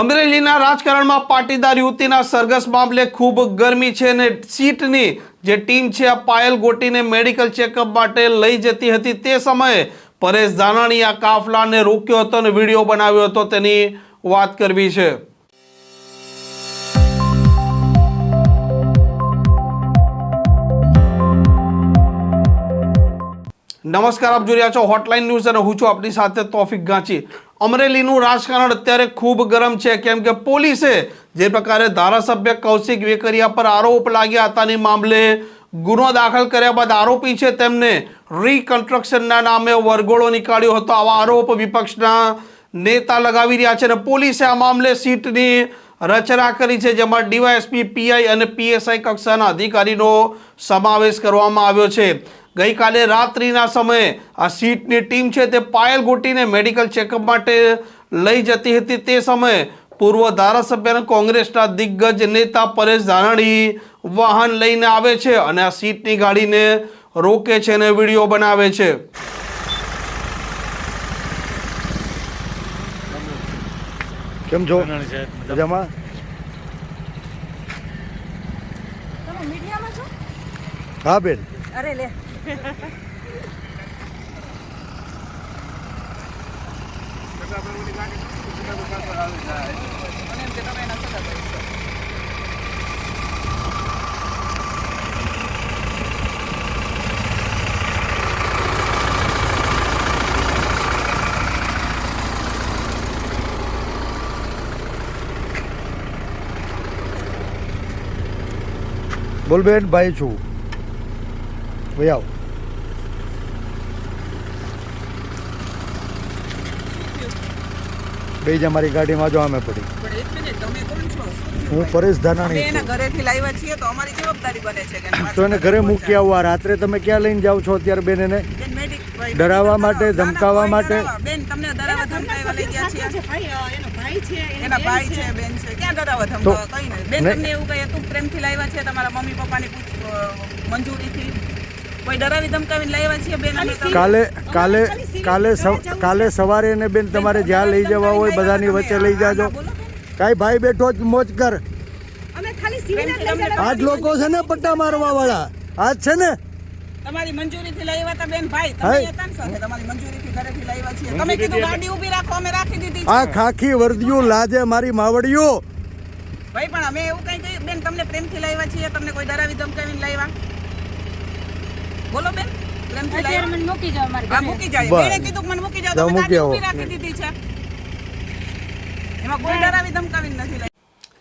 અમરેલીના રાજકારણમાં પાટીદાર યુવતીના સરઘસ મામલે ખૂબ ગરમી છે અને સીટની જે ટીમ છે, આ પાયલ ગોટીને મેડિકલ ચેકઅપ માટે લઈ જતી હતી. તે સમયે પરેશ ધાનાણી આ કાફલાને રોક્યો હતો અને વીડિયો બનાવ્યો હતો. તેની વાત કરવી છે. નમસ્કાર, આપ જોઈ રહ્યા છો હોટલાઇન ન્યૂઝ અને હું છું આપની સાથે તોફિક ગાંચી. અમરેલીનું રાજકારણ અત્યારે ખૂબ ગરમ છે. કેમ કે પોલીસે જે પ્રકારે ધારાસભ્ય કૌશિક વેકરિયા પર આરોપ લાગ્યા હતાની મામલે ગુનો દાખલ કર્યા બાદ આરોપી છે તેમને રીકન્સ્ટ્રક્શનના નામે વરઘોડો નીકાળ્યો હતો. આવા આરોપ વિપક્ષના નેતા લગાવી રહ્યા છે અને પોલીસે આ મામલે સીટની રચના કરી છે, જેમાં ડીવાયએસપી, પીઆઈ અને પીએસઆઈ કક્ષાના અધિકારીનો સમાવેશ કરવામાં આવ્યો છે. ગઈકાલે રાત્રિના સમયે આ સીટની ટીમ છે તે પાયલ ગોટીને મેડિકલ ચેકઅપ માટે લઈ જતી હતી. તે સમયે પૂર્વ ધારાસભ્ય અને કોંગ્રેસના દિગ્ગજ નેતા પરેશ ધાનાણી વાહન લઈને આવે છે અને આ સીટની ગાડીને રોકે છે અને વીડિયો બનાવે છે. કેમ છો? મજામાં. મજામાં? તમે મીડિયામાં છો? હા બેન. અરે લે. બોલ બેન ભાઈ છું. ભાઈ મારી બે જ અમારી ગાડીમાં જો અમે પડી. પણ એક મિનિટ તમે કોણ છો? હું પરેશ ધાનાણી એના છું. ઘરેથી લાવ્યા છીએ તો અમારી જવાબદારી બને છે કે તો એને ઘરે મૂકી આવવા રાત્રે તમે ક્યાં લઈને જાવ છો અત્યારે બેન એને ડરાવવા માટે, ધમકાવવા માટે? બેન તમને ડરાવવા ધમકાવવા લઈ ગયા છીએ. એનો ભાઈ છે એના ભાઈ છે. બેન છે. ક્યાં ડરાવવા ધમકાવવા? કઈ નહીં. બેન તમને એવું કહે તું પ્રેમથી લાવ્યા છે? તમારા મમ્મી પપ્પાની પૂછ મંજૂરીથી? કોઈ ડરાવી ધમકાવીને લાવ્યા છીએ બેન કાલે કાલે કાલે કાલે સવારે એને બેન તમારે જ્યાં લઈ જવા હોય બધાની વચ્ચે લઈ જાજો. કાંઈ ભાઈ બેઠો જ મોજ કર. આજ લોકો છે ને પટ્ટા મારવા વાળા આજ છે ને? તમારી મંજૂરીથી લાવ્યા હતા બેન ભાઈ. તમે હતા સાથે તમારી મંજૂરીથી ઘરેથી લાવ્યા છીએ. તમે કીધું ગાડી ઊભી રાખો અમે રાખી દીધી આ ખાખી વર્દિયું લાજે મારી માવડીઓ. ભાઈ પણ અમે એવું કઈ બેન તમને પ્રેમથી લાવ્યા છીએ. તમને કોઈ ડરાવી ધમકાવીને લાવ્યા? બોલો બેન અત્યારે મને મૂકી જાઓ મારી હા મૂકી જાય બસ. કીધું મને મૂકી જાઓ જાઓ, મૂકી આવો. રાખી દીધી છે. એમાં કોઈ ડરાવી ધમકાવીને નથી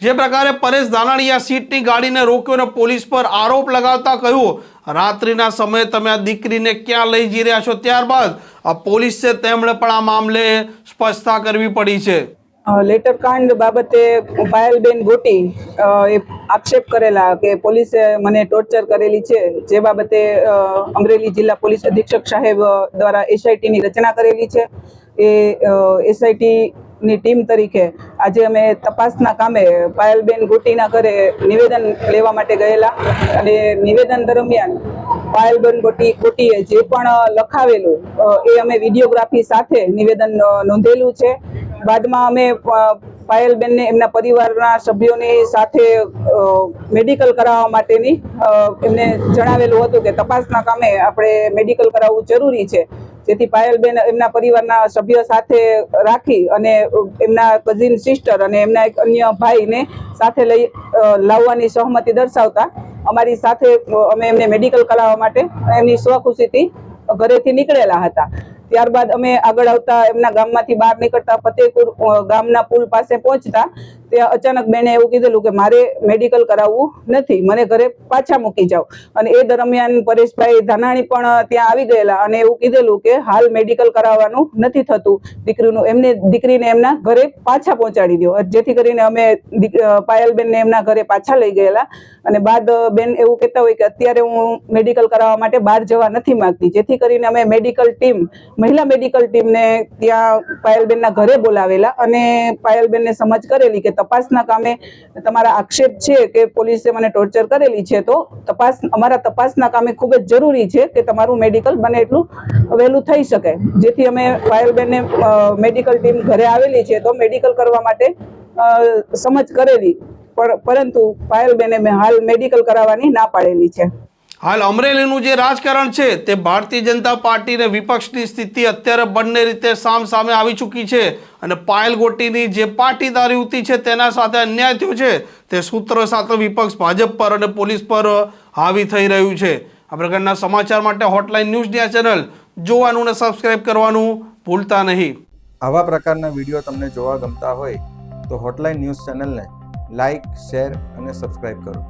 જે પ્રકારે પરેશ ધાનાણીએ આ સીટની ગાડીને રોક્યો અને પોલીસ પર આરોપ લગાવતા કહ્યું રાત્રિના સમયે તમે આ દીકરીને ક્યાં લઈ જઈ રહ્યા છો? ત્યારબાદ આ પોલીસ તેમણે પણ આ મામલે સ્પષ્ટતા કરવી પડી છે. લેટર કાંડ બાબતે પાયલબેન ગોટી એ આક્ષેપ કરેલા કે પોલીસે મને ટોર્ચર કરેલી છે, જે બાબતે અમરેલી જિલ્લા પોલીસ અધિક્ષક સાહેબ દ્વારા એસઆઈટીની રચના કરેલી છે. એ એસઆઈટીની ટીમ તરીકે આજે અમે તપાસના કામે પાયલબેન ગોટીના ઘરે નિવેદન લેવા માટે ગયેલા અને નિવેદન દરમિયાન પાયલબેન ગોટી, ગોટીએ જે પણ લખાવેલું એ અમે વિડીયોગ્રાફી સાથે નિવેદન નોંધેલું છે. બાદમાં અમે પાયલબેનને એમના પરિવારના સભ્યોની સાથે મેડિકલ કરાવવા માટેની એમને જણાવેલું હતું કે તપાસના કામે આપણે મેડિકલ કરાવવું જરૂરી છે. જેથી પાયલબેન એમના પરિવારના સભ્ય સાથે રાખી અને એમના કઝિન સિસ્ટર અને એમના એક અન્ય ભાઈને સાથે લઈ લાવવાની સહમતિ દર્શાવતા અમારી સાથે અમે એમને મેડિકલ કરાવવા માટે એમની સ્વખુશીથી ઘરેથી નીકળેલા હતા. ત્યારબાદ અમે આગળ આવતા એમના ગામમાંથી બહાર નીકળતા ફતેહપુર ગામના પુલ પાસે પહોંચતા ત્યાં અચાનક બેને એવું કીધેલું કે મારે મેડિકલ કરાવવું નથી, મને ઘરે પાછા મૂકી જાઓ. અને એ દરમિયાન પરેશભાઈ ધાનાણી પણ ત્યાં આવી ગયેલા અને એવું કીધેલું કે હાલ મેડિકલ કરાવવાનું નથી થતું, દીકરીનું એમને, દીકરીને એમના ઘરે પાછા પહોંચાડી દો. જેથી કરીને અમે પાયલબેનને એમના ઘરે પાછા લઈ ગયેલા. અને બાદ બેન એવું કહેતા હોય કે અત્યારે હું મેડિકલ કરાવવા માટે બહાર જવા નથી માંગતી. જેથી કરીને અમે મેડિકલ ટીમ મહિલા મેડિકલ ટીમને ત્યાં પાયલબેનના ઘરે બોલાવેલા અને પાયલબેનને સમજ કરેલી કે તપાસના કામે તમારા આક્ષેપ છે કે પોલીસે મને ટોર્ચર કરેલી છે, તો તપાસ, અમારા તપાસના કામે ખૂબ જ જરૂરી છે કે તમારું મેડિકલ બને એટલું વહેલું થઈ શકે. જેથી અમે પાયલબેનને મેડિકલ ટીમ ઘરે આવેલી છે, તો મેડિકલ કરવા માટે સમજ કરેલી. પર- પરંતુ પાયલબેને મેં હાલ મેડિકલ કરાવવાની ના પાડેલી છે. હાલ અમરેલીનું જે રાજકારણ છે તે ભારતીય જનતા પાર્ટી અને વિપક્ષની સ્થિતિ અત્યારે બંને રીતે સામ સામે આવી ચૂકી છે અને પાયલ ગોટીની જે પાટીદારી ઉતી છે તેના સાથે અન્યાય થયો છે તે સૂત્ર સાથે વિપક્ષ ભાજપ પર અને પોલીસ પર હાવી થઈ રહ્યું છે. આ પ્રકારના સમાચાર માટે હોટલાઇન ન્યૂઝની આ ચેનલ જોવાનું અને સબસ્ક્રાઇબ કરવાનું ભૂલતા નહીં. આવા પ્રકારના વીડિયો તમને જોવા ગમતા હોય તો હોટલાઇન ન્યૂઝ ચેનલને લાઇક શેર અને સબસ્ક્રાઇબ કરો.